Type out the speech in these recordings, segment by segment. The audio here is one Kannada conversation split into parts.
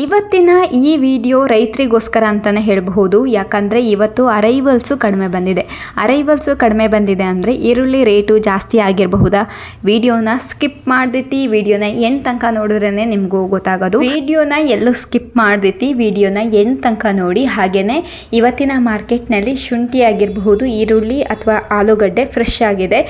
ಇವತ್ತಿನ ಈ ವಿಡಿಯೋ ರೈತರಿಗೋಸ್ಕರ ಅಂತಲೇ ಹೇಳಬಹುದು. ಯಾಕಂದರೆ ಇವತ್ತು ಅರೈವಲ್ಸು ಕಡಿಮೆ ಬಂದಿದೆ. ಅರೈವಲ್ಸು ಕಡಿಮೆ ಬಂದಿದೆ ಅಂದರೆ ಈರುಳ್ಳಿ ರೇಟು ಜಾಸ್ತಿ ಆಗಿರಬಹುದಾ? ವಿಡಿಯೋನ ಸ್ಕಿಪ್ ಮಾಡ್ದಿತಿ, ವಿಡಿಯೋನ ಎಂಡ್ ತನಕ ನೋಡಿದ್ರೇ ನಿಮಗೂ ಗೊತ್ತಾಗೋದು. ವಿಡಿಯೋನ ಎಲ್ಲೂ ಸ್ಕಿಪ್ ಮಾಡ್ದಿತಿ, ವಿಡಿಯೋನ ಎಂಡ್ ತನಕ ನೋಡಿ. ಹಾಗೆಯೇ ಇವತ್ತಿನ ಮಾರ್ಕೆಟ್ನಲ್ಲಿ ಶುಂಠಿ ಆಗಿರಬಹುದು ಈರುಳ್ಳಿ ಅಥವಾ ಆಲೂಗಡ್ಡೆ ಫ್ರೆಶ್ ಆಗಿದೆ.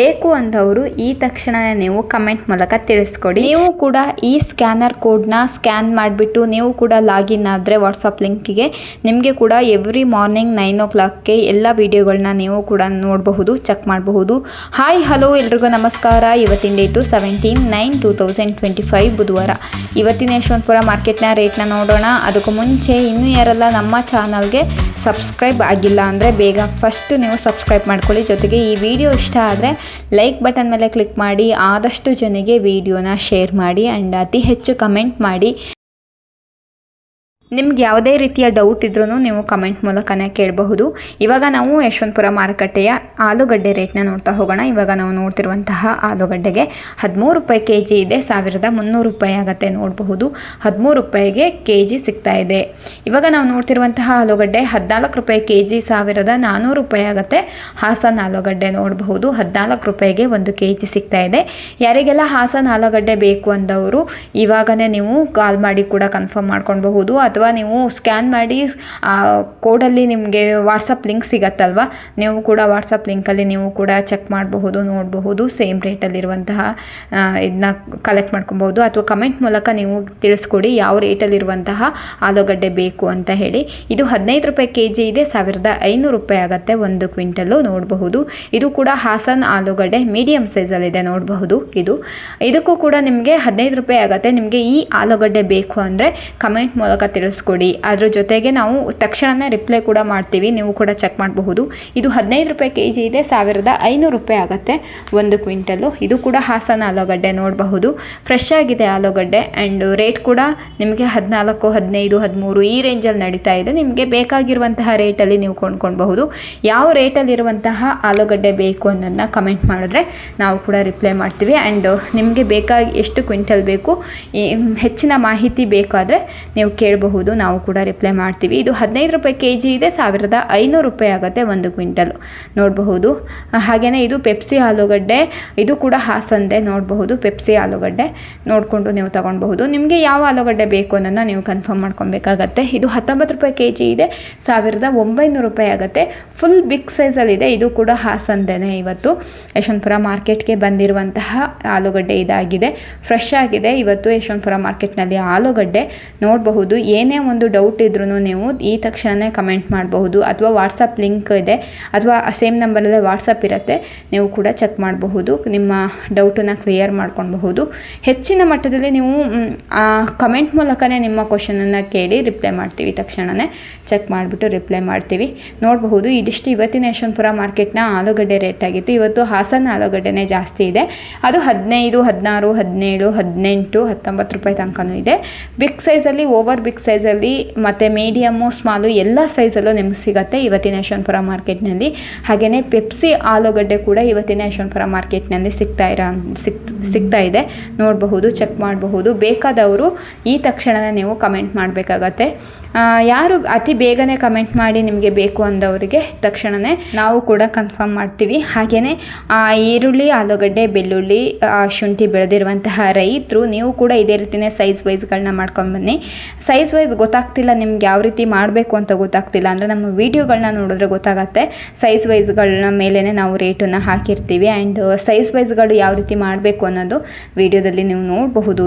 ಬೇಕು ಅಂದವರು ಈ ತಕ್ಷಣ ನೀವು ಕಮೆಂಟ್ ಮೂಲಕ ತಿಳಿಸ್ಕೊಡಿ. ನೀವು ಕೂಡ ಈ ಸ್ಕ್ಯಾನರ್ ಕೋಡ್ನ ಸ್ಕ್ಯಾನ್ ಮಾಡಿಬಿಟ್ಟು ನೀವು ಕೂಡ ಲಾಗಿನ್ ಆದರೆ ವಾಟ್ಸಪ್ ಲಿಂಕಿಗೆ. ನಿಮಗೆ ಕೂಡ ಎವ್ರಿ ಮಾರ್ನಿಂಗ್ ನೈನ್ ಓ ಕ್ಲಾಕ್ಗೆ ಎಲ್ಲ ವೀಡಿಯೋಗಳನ್ನ ನೀವು ಕೂಡ ನೋಡಬಹುದು ಚೆಕ್ ಮಾಡಬಹುದು. ಹಾಯ್ ಹಲೋ ಎಲ್ರಿಗೂ ನಮಸ್ಕಾರ. ಇವತ್ತಿನ date seventeen nine two thousand twenty five ಬುಧವಾರ. ಇವತ್ತಿನ ಯಶವಂತಪುರ ಮಾರ್ಕೆಟ್ನ ರೇಟ್ನ ನೋಡೋಣ. ಅದಕ್ಕೂ ಮುಂಚೆ ಇನ್ನೂ ಯಾರೆಲ್ಲ ನಮ್ಮ ಚಾನಲ್ಗೆ ಸಬ್ಸ್ಕ್ರೈಬ್ ಆಗಿಲ್ಲ ಅಂದರೆ ಬೇಗ ಫಸ್ಟ್ ನೀವು ಸಬ್ಸ್ಕ್ರೈಬ್ ಮಾಡ್ಕೊಳ್ಳಿ. ಜೊತೆಗೆ ಈ ವಿಡಿಯೋ ಇಷ್ಟ ಆದರೆ ಲೈಕ್ ಬಟನ್ ಮೇಲೆ ಕ್ಲಿಕ್ ಮಾಡಿ. ಆದಷ್ಟು ಜನಗೆ ವಿಡಿಯೋನ ಶೇರ್ ಮಾಡಿ. ಆ್ಯಂಡ್ ಅತಿ ಹೆಚ್ಚು ಕಮೆಂಟ್ ಮಾಡಿ. ನಿಮ್ಗೆ ಯಾವುದೇ ರೀತಿಯ ಡೌಟ್ ಇದ್ರೂ ನೀವು ಕಮೆಂಟ್ ಮೂಲಕನೇ ಕೇಳಬಹುದು. ಇವಾಗ ನಾವು ಯಶವಂತಪುರ ಮಾರುಕಟ್ಟೆಯ ಆಲೂಗಡ್ಡೆ ರೇಟ್ನ ನೋಡ್ತಾ ಹೋಗೋಣ. ಇವಾಗ ನಾವು ನೋಡ್ತಿರುವಂತಹ ಆಲೂಗಡ್ಡೆಗೆ ಹದಿಮೂರು ರೂಪಾಯಿ ಕೆ ಜಿ ಇದೆ. ಸಾವಿರದ ಮುನ್ನೂರು ರೂಪಾಯಿ ಆಗುತ್ತೆ ನೋಡಬಹುದು. ಹದಿಮೂರು ರೂಪಾಯಿಗೆ ಕೆ ಜಿ ಸಿಗ್ತಾ ಇದೆ. ಇವಾಗ ನಾವು ನೋಡ್ತಿರುವಂತಹ ಆಲೂಗಡ್ಡೆ ಹದಿನಾಲ್ಕು ರೂಪಾಯಿ ಕೆ ಜಿ ಸಾವಿರದ ನಾನ್ನೂರು ರೂಪಾಯಿ ಆಗುತ್ತೆ. ಹಾಸನ ಆಲೂಗಡ್ಡೆ ನೋಡಬಹುದು. ಹದಿನಾಲ್ಕು ರೂಪಾಯಿಗೆ ಒಂದು ಕೆ ಜಿ ಸಿಗ್ತಾ ಇದೆ. ಯಾರಿಗೆಲ್ಲ ಹಾಸನ ಆಲೂಗಡ್ಡೆ ಬೇಕು ಅಂದವರು, ಇವಾಗನೇ ನೀವು ಕಾಲ್ ಮಾಡಿ ಕೂಡ ಕನ್ಫರ್ಮ್ ಮಾಡ್ಕೊಳ್ಬಹುದು. ಅಥವಾ ನೀವು ಸ್ಕ್ಯಾನ್ ಮಾಡಿ ಕೋಡಲ್ಲಿ ನಿಮಗೆ ವಾಟ್ಸಪ್ ಲಿಂಕ್ ಸಿಗತ್ತಲ್ವ? ನೀವು ಕೂಡ ವಾಟ್ಸಪ್ ಲಿಂಕಲ್ಲಿ ನೀವು ಕೂಡ ಚೆಕ್ ಮಾಡಬಹುದು, ನೋಡಬಹುದು ಸೇಮ್ ರೇಟಲ್ಲಿರುವಂತಹ ಇದನ್ನ ಕಲೆಕ್ಟ್ ಮಾಡ್ಕೊಬಹುದು. ಅಥವಾ ಕಮೆಂಟ್ ಮೂಲಕ ನೀವು ತಿಳಿಸ್ಕೊಡಿ ಯಾವ ರೇಟಲ್ಲಿರುವಂತಹ ಆಲೂಗಡ್ಡೆ ಬೇಕು ಅಂತ ಹೇಳಿ. ಇದು ಹದಿನೈದು ರೂಪಾಯಿ ಕೆ ಜಿ ಇದೆ, ಸಾವಿರದ ಐನೂರು ರೂಪಾಯಿ ಆಗುತ್ತೆ ಒಂದು ಕ್ವಿಂಟಲ್ಲು ನೋಡಬಹುದು. ಇದು ಕೂಡ ಹಾಸನ್ ಆಲೂಗಡ್ಡೆ ಮೀಡಿಯಮ್ ಸೈಜಲ್ಲಿದೆ ನೋಡಬಹುದು ಇದು. ಇದಕ್ಕೂ ಕೂಡ ನಿಮಗೆ ಹದಿನೈದು ರೂಪಾಯಿ ಆಗುತ್ತೆ. ನಿಮಗೆ ಈ ಆಲೂಗಡ್ಡೆ ಬೇಕು ಅಂದರೆ ಕಮೆಂಟ್ ಮೂಲಕ ತಿಳಿಸ್ಕೊಡಿ ಅದರ ಜೊತೆಗೆ ನಾವು ತಕ್ಷಣವೇ ರಿಪ್ಲೈ ಕೂಡ ಮಾಡ್ತೀವಿ. ನೀವು ಕೂಡ ಚೆಕ್ ಮಾಡಬಹುದು. ಇದು ಹದಿನೈದು ರೂಪಾಯಿ ಕೆ ಜಿ ಇದೆ. ಸಾವಿರದ ಐನೂರು ರೂಪಾಯಿ ಆಗುತ್ತೆ ಒಂದು ಕ್ವಿಂಟಲ್ಲು. ಇದು ಕೂಡ ಹಾಸನ ಆಲೂಗಡ್ಡೆ ನೋಡಬಹುದು. ಫ್ರೆಶ್ ಆಗಿದೆ ಆಲೂಗಡ್ಡೆ ಆ್ಯಂಡ್ ರೇಟ್ ಕೂಡ ನಿಮಗೆ ಹದಿನಾಲ್ಕು, ಹದಿನೈದು, ಹದಿಮೂರು ಈ ರೇಂಜಲ್ಲಿ ನಡೀತಾ ಇದೆ. ನಿಮಗೆ ಬೇಕಾಗಿರುವಂತಹ ರೇಟಲ್ಲಿ ನೀವು ಕೊಂಡ್ಕೊಳ್ಬಹುದು. ಯಾವ ರೇಟಲ್ಲಿರುವಂತಹ ಆಲೂಗಡ್ಡೆ ಬೇಕು ಅನ್ನೋದನ್ನ ಕಮೆಂಟ್ ಮಾಡಿದ್ರೆ ನಾವು ಕೂಡ ರಿಪ್ಲೈ ಮಾಡ್ತೀವಿ. ಆ್ಯಂಡ್ ನಿಮಗೆ ಬೇಕಾಗಿ ಎಷ್ಟು ಕ್ವಿಂಟಲ್ ಬೇಕು, ಈ ಹೆಚ್ಚಿನ ಮಾಹಿತಿ ಬೇಕಾದರೆ ನೀವು ಕೇಳಬಹುದು. ನಾವು ಕೂಡ ರಿಪ್ಲೈ ಮಾಡ್ತೀವಿ. ಇದು ಹದಿನೈದು ರೂಪಾಯಿ ಕೆ ಜಿ ಇದೆ. ಸಾವಿರದ ಐನೂರು ರೂಪಾಯಿ ಆಗುತ್ತೆ ಒಂದು ಕ್ವಿಂಟಲ್. ನೋಡಬಹುದು. ಹಾಗೆಯೇ ಇದು ಪೆಪ್ಸಿ ಆಲೂಗಡ್ಡೆ. ಇದು ಕೂಡ ಹಾಸಂದೆ. ನೋಡಬಹುದು. ಪೆಪ್ಸಿ ಆಲೂಗಡ್ಡೆ. ನೋಡಿಕೊಂಡು ನೀವು ತಗೊಳ್ಬಹುದು ನಿಮಗೆ ಯಾವ ಆಲೂಗಡ್ಡೆ ಬೇಕು ಅನ್ನೋದನ್ನ ನೀವು ಕನ್ಫರ್ಮ್ ಮಾಡ್ಕೊಬೇಕಾಗತ್ತೆ. ಇದು ಹತ್ತೊಂಬತ್ತು ರೂಪಾಯಿ ಕೆ ಜಿ ಇದೆ. ಸಾವಿರದ ಒಂಬೈನೂರು ರೂಪಾಯಿ ಆಗುತ್ತೆ. ಫುಲ್ ಬಿಗ್ ಸೈಜಲ್ಲಿದೆ ಇದು. ಕೂಡ ಹಾಸಂದೇ ಇವತ್ತು. ಯಶವಂತಪುರ ಮಾರ್ಕೆಟ್ಗೆ ಬಂದಿರುವಂತಹ ಆಲೂಗಡ್ಡೆ ಇದಾಗಿದೆ. ಫ್ರೆಶ್ ಆಗಿದೆ. ಇವತ್ತು ಯಶವಂತಪುರ ಮಾರ್ಕೆಟ್ನಲ್ಲಿ ಆಲೂಗಡ್ಡೆ. ನೋಡಬಹುದು. ಏನೇ ಒಂದು ಡೌಟ್ ಇದ್ರೂ ನೀವು ಈ ತಕ್ಷಣವೇ ಕಮೆಂಟ್ ಮಾಡಬಹುದು ಅಥವಾ ವಾಟ್ಸಪ್ ಲಿಂಕ್ ಇದೆ ಅಥವಾ ಸೇಮ್ ನಂಬರಲ್ಲೇ ವಾಟ್ಸಪ್ ಇರುತ್ತೆ, ನೀವು ಕೂಡ ಚೆಕ್ ಮಾಡಬಹುದು, ನಿಮ್ಮ ಡೌಟನ್ನು ಕ್ಲಿಯರ್ ಮಾಡ್ಕೊಳ್ಬಹುದು. ಹೆಚ್ಚಿನ ಮಟ್ಟದಲ್ಲಿ ನೀವು ಕಮೆಂಟ್ ಮೂಲಕನೇ ನಿಮ್ಮ ಕ್ವಶನನ್ನು ಕೇಳಿ ರಿಪ್ಲೈ ಮಾಡ್ತೀವಿ ತಕ್ಷಣವೇ ಚೆಕ್ ಮಾಡಿಬಿಟ್ಟು ರಿಪ್ಲೈ ಮಾಡ್ತೀವಿ. ನೋಡಬಹುದು, ಇದಿಷ್ಟು ಇವತ್ತಿನ ಯಶವಂತಪುರ ಮಾರ್ಕೆಟ್ನ ಆಲೂಗಡ್ಡೆ ರೇಟ್ ಆಗಿತ್ತು. ಇವತ್ತು ಹಾಸನ ಆಲೂಗಡ್ಡೆನೇ ಜಾಸ್ತಿ ಇದೆ. ಅದು ಹದಿನೈದು, ಹದಿನಾರು, ಹದಿನೇಳು, ಹದಿನೆಂಟು, ಹತ್ತೊಂಬತ್ತು ರೂಪಾಯಿ ತನಕನೂ ಇದೆ. ಬಿಗ್ ಸೈಜಲ್ಲಿ ಓವರ್ ಬಿಗ್ ಸೈಜಲ್ಲಿ ಮತ್ತು ಮೀಡಿಯಮ್ಮು ಸ್ಮಾಲು ಎಲ್ಲ ಸೈಜಲ್ಲೂ ನಿಮ್ಗೆ ಸಿಗುತ್ತೆ ಇವತ್ತಿನ ಯಶವಂತಪುರ ಮಾರ್ಕೆಟ್ನಲ್ಲಿ. ಹಾಗೆಯೇ ಪೆಪ್ಸಿ ಆಲೂಗಡ್ಡೆ ಕೂಡ ಇವತ್ತಿನ ಯಶವಂತಪುರ ಮಾರ್ಕೆಟ್ನಲ್ಲಿ ಸಿಗ್ತಾ ಇರೋ ಸಿಕ್ ಸಿಗ್ತಾ ಇದೆ. ನೋಡಬಹುದು ಚೆಕ್ ಮಾಡಬಹುದು. ಬೇಕಾದವರು ಈ ತಕ್ಷಣವೇ ನೀವು ಕಮೆಂಟ್ ಮಾಡಬೇಕಾಗತ್ತೆ. ಯಾರು ಅತಿ ಬೇಗನೆ ಕಮೆಂಟ್ ಮಾಡಿ ನಿಮಗೆ ಬೇಕು ಅಂದವರಿಗೆ ತಕ್ಷಣವೇ ನಾವು ಕೂಡ ಕನ್ಫರ್ಮ್ ಮಾಡ್ತೀವಿ. ಹಾಗೆಯೇ ಈರುಳ್ಳಿ, ಆಲೂಗಡ್ಡೆ, ಬೆಳ್ಳುಳ್ಳಿ ಶುಂಠಿ ಬೆಳೆದಿರುವಂತಹ ರೈತರು, ನೀವು ಕೂಡ ಇದೇ ರೀತಿಯೇ ಸೈಜ್ ವೈಸ್ಗಳನ್ನ ಮಾಡ್ಕೊಂಡ್ಬನ್ನಿ ಸೈಜ್ ವೈಸ್ ಗೊತ್ತಾಗ್ತಿಲ್ಲ, ನಿಮ್ಗೆ ಯಾವ ರೀತಿ ಮಾಡಬೇಕು ಅಂತ ಗೊತ್ತಾಗ್ತಿಲ್ಲ. ಅಂದರೆ ನಮ್ಮ ವೀಡಿಯೋಗಳನ್ನ ನೋಡಿದ್ರೆ ಗೊತ್ತಾಗತ್ತೆ. ಸೈಜ್ ವೈಸ್ಗಳನ್ನ ಮೇಲೇ ನಾವು ರೇಟನ್ನು ಹಾಕಿರ್ತೀವಿ. ಆ್ಯಂಡ್ ಸೈಜ್ ವೈಸ್ಗಳು ಯಾವ ರೀತಿ ಮಾಡಬೇಕು ಅನ್ನೋದು ವಿಡಿಯೋದಲ್ಲಿ ನೀವು ನೋಡಬಹುದು.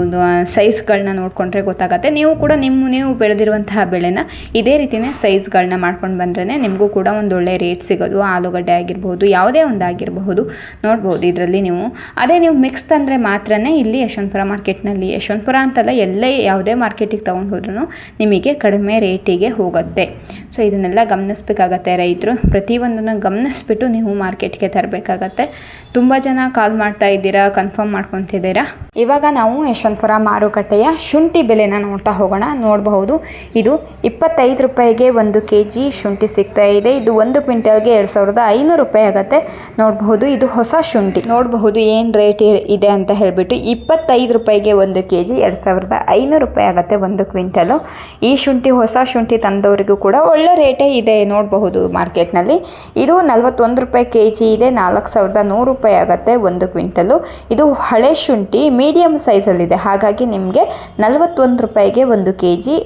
ಸೈಜ್ಗಳನ್ನ ನೋಡಿಕೊಂಡ್ರೆ ಗೊತ್ತಾಗತ್ತೆ. ನೀವು ಕೂಡ ನಿಮ್ಮ ನೀವು ಬೆಳೆದಿರುವಂತಹ ಬೆಳೆನ ಇದೇ ರೀತಿಯೇ ಸೈಜ್ಗಳನ್ನ ಮಾಡ್ಕೊಂಡು ಬಂದ್ರೇ ನಿಮಗೂ ಕೂಡ ಒಂದೊಳ್ಳೆ ರೇಟ್ ಸಿಗೋದು. ಆಲೂಗಡ್ಡೆ ಆಗಿರ್ಬೋದು, ಯಾವುದೇ ಒಂದು ಆಗಿರಬಹುದು ನೋಡ್ಬೋದು ಇದರಲ್ಲಿ ನೀವು. ಅದೇ ನೀವು ಮಿಕ್ಸ್ ತಂದರೆ ಮಾತ್ರನೇ ಇಲ್ಲಿ ಯಶವಂತಪುರ ಮಾರ್ಕೆಟ್ನಲ್ಲಿ ಯಶವಂತಪುರ ಅಂತಲ್ಲ ಎಲ್ಲೇ ಯಾವುದೇ ಮಾರ್ಕೆಟಿಗೆ ತೊಗೊಂಡು ಹೋದ್ರೂ ನಿಮಗೆ ಕಡಿಮೆ ರೇಟಿಗೆ ಹೋಗುತ್ತೆ. ಸೊ ಇದನ್ನೆಲ್ಲ ಗಮನಿಸ್ಬೇಕಾಗತ್ತೆ ರೈತರು. ಪ್ರತಿಯೊಂದನ್ನು ಗಮನಿಸ್ಬಿಟ್ಟು ನೀವು ಮಾರ್ಕೆಟ್ಗೆ ತರಬೇಕಾಗತ್ತೆ. ತುಂಬ ಜನ ಕಾಲ್ ಮಾಡ್ತಾ ಇದ್ದೀರಾ ಕನ್ಫರ್ಮ್ ಮಾಡ್ಕೊತಿದ್ದೀರಾ? ಇವಾಗ ನಾವು ಯಶವಂತಪುರ ಮಾರುಕಟ್ಟೆಯ ಶುಂಠಿ ಬೆಲೆನ ನೋಡ್ತಾ ಹೋಗೋಣ. ನೋಡಬಹುದು, ಇದು ಇಪ್ಪತ್ತೈದು ರೂಪಾಯಿಗೆ ಒಂದು ಕೆ ಜಿ ಶುಂಠಿ ಸಿಗ್ತಾ ಇದೆ. ಇದು ಒಂದು ಕ್ವಿಂಟಲ್ಗೆ ಎರಡು ಸಾವಿರದ ಐನೂರು ರೂಪಾಯಿ ಆಗುತ್ತೆ. ನೋಡಬಹುದು, ಇದು ಹೊಸ ಶುಂಠಿ. ನೋಡಬಹುದು, ಏನು ರೇಟ್ ಇದೆ ಅಂತ ಹೇಳಿಬಿಟ್ಟು ಇಪ್ಪತ್ತೈದು ರೂಪಾಯಿಗೆ ಒಂದು ಕೆ ಜಿ ಎರಡು ಸಾವಿರದ ಐನೂರು ರೂಪಾಯಿ ಆಗುತ್ತೆ ಒಂದು ಕ್ವಿಂಟಲು. ಈ ಶುಂಠಿ, ಹೊಸ ಶುಂಠಿ ತಂದವರಿಗೂ ಕೂಡ ಒಳ್ಳೆ ರೇಟೇ ಇದೆ ನೋಡಬಹುದು ಮಾರ್ಕೆಟ್ನಲ್ಲಿ. ಇದು ನಲವತ್ತೊಂದು ರೂಪಾಯಿ ಕೆ ಜಿ ಇದೆ, ನಾಲ್ಕು ಸಾವಿರದ ನೂರು ರೂಪಾಯಿ ಆಗುತ್ತೆ ಒಂದು ಕ್ವಿಂಟಲು. ಇದು ಹಳೆ ಶುಂಠಿ ಮೀಡಿಯಮ್ ಸೈಜಲ್ಲಿದೆ. ಹಾಗಾಗಿ ನಿಮಗೆ ನಲವತ್ತೊಂದು ರೂಪಾಯಿಗೆ ಒಂದು ಕೆ ಜಿ